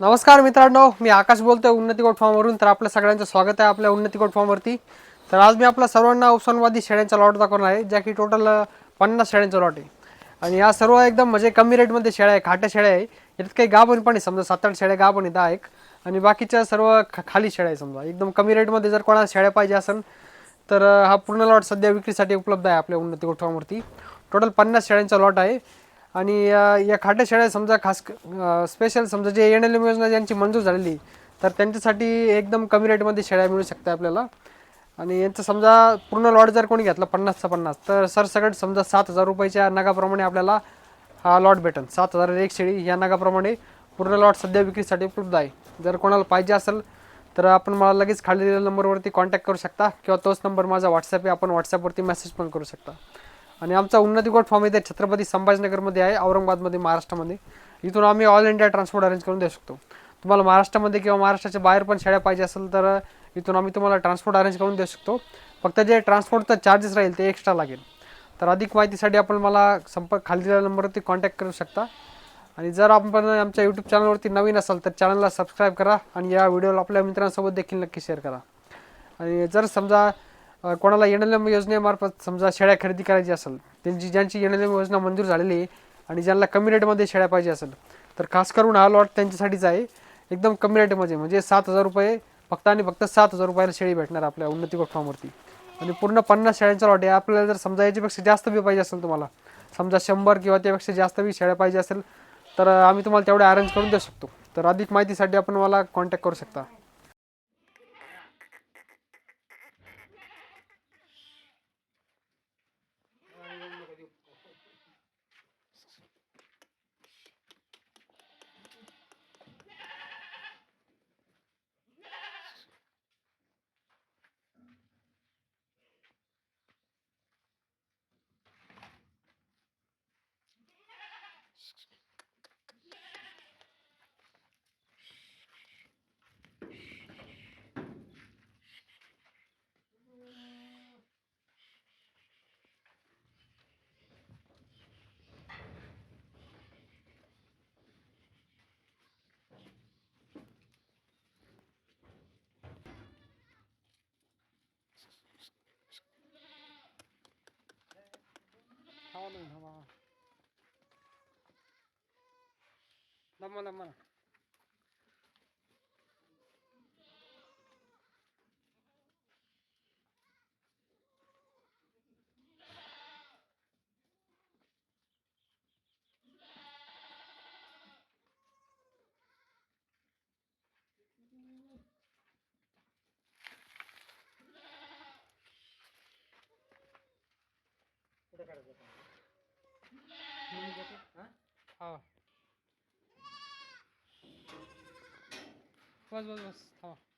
नमस्कार मित्रांनो मी आकाश बोलतोय उन्नती कोटफॉर्मवरून तर आपल्या सगळ्यांचं स्वागत आहे आपल्या उन्नती कोटफॉर्मवरती तर आज मी आपल्या सर्वांना उस्मानवादी शेळ्यांचा लॉट दाखवणार आहे ज्या की टोटल पन्नास शेळ्यांचा लॉट आहे. आणि या सर्व एकदम म्हणजे कमी रेटमध्ये शेळ्या आहे खाट्या शेळ्या आहे. यात काही गाभण पण आहे समजा सात आठ शेळ्या गाभण आहे दहा एक. आणि बाकीच्या सर्व खा खाली शेळ्या आहे समजा. एकदम कमी रेटमध्ये जर कोणाला शेळ्या पाहिजे असेल तर हा पूर्ण लॉट सध्या विक्रीसाठी उपलब्ध आहे आपल्या उन्नती गोठवावरती टोटल पन्नास शेळ्यांचा लॉट आहे. आणि या खाट्या शेळ्या समजा खास स्पेशल समजा जे एन एल एम योजना ज्यांची मंजूर झालेली तर त्यांच्यासाठी एकदम कमी रेटमध्ये शेळ्या मिळू शकतात आपल्याला. आणि यांचं समजा पूर्ण लॉट जर कोणी घेतला पन्नासचा पन्नास तर सरसकट समजा सात हजार रुपयाच्या नगाप्रमाणे आपल्याला हा लॉट भेटेल सात हजार एक शेळी या नगाप्रमाणे पूर्ण लॉट सध्या विक्रीसाठी उपलब्ध आहे. जर कोणाला पाहिजे असेल तर आपण मला लगेच खाली दिलेल्या नंबरवरती कॉन्टॅक्ट करू शकता किंवा तोच नंबर माझा व्हॉट्सअप आहे आपण व्हॉट्सअपवरती मेसेज पण करू शकता. आणि आमचा उन्नती गोट फॉर्म इथे छत्रपती संभाजीनगरमध्ये आहे औरंगाबादमध्ये महाराष्ट्रामध्ये. इथून आम्ही ऑल इंडिया ट्रान्सपोर्ट अरेंज करून देऊ शकतो. तुम्हाला महाराष्ट्रामध्ये किंवा महाराष्ट्राच्या बाहेर पण शाळा पाहिजे असेल तर इथून आम्ही तुम्हाला ट्रान्सपोर्ट अरेंज करून देऊ शकतो. फक्त जे ट्रान्सपोर्टचा चार्जेस राहील ते एक्स्ट्रा लागेल. तर अधिक माहितीसाठी आपण मला संपर्क खाली दिलेल्या नंबरवरती कॉन्टॅक्ट करू शकता. आणि जर आपण आमच्या यूट्यूब चॅनलवरती नवीन असाल तर चॅनलला सबस्क्राईब करा आणि या व्हिडिओला आपल्या मित्रांसोबत देखील नक्की शेअर करा. आणि जर समजा कोणाला एन एल एम योजनेमार्फत समजा शेळ्या खरेदी करायची असेल त्यांची ज्यांची एन एल एम योजना मंजूर झालेली आहे आणि ज्यांना कमी रेटमध्ये शेळ्या पाहिजे असेल तर खास करून हा लॉट त्यांच्यासाठीच आहे. एकदम कमी रेटमध्ये म्हणजे सात हजार रुपये फक्त आणि फक्त सात हजार रुपयाला शेळी भेटणार आपल्या उन्नती गोट फार्मवरती आणि पूर्ण पन्नास शेळ्यांचा लॉट आहे. आपल्याला जर समजा याच्यापेक्षा जास्त बी पाहिजे असेल तुम्हाला समजा शंभर किंवा त्यापेक्षा जास्त बी शेळ्या पाहिजे असेल तर आम्ही तुम्हाला तेवढे अरेंज करून देऊ शकतो. तर अधिक माहितीसाठी आपण मला कॉन्टॅक्ट करू शकता. 好冷他妈！那么那么。你们这？好。不不不，他。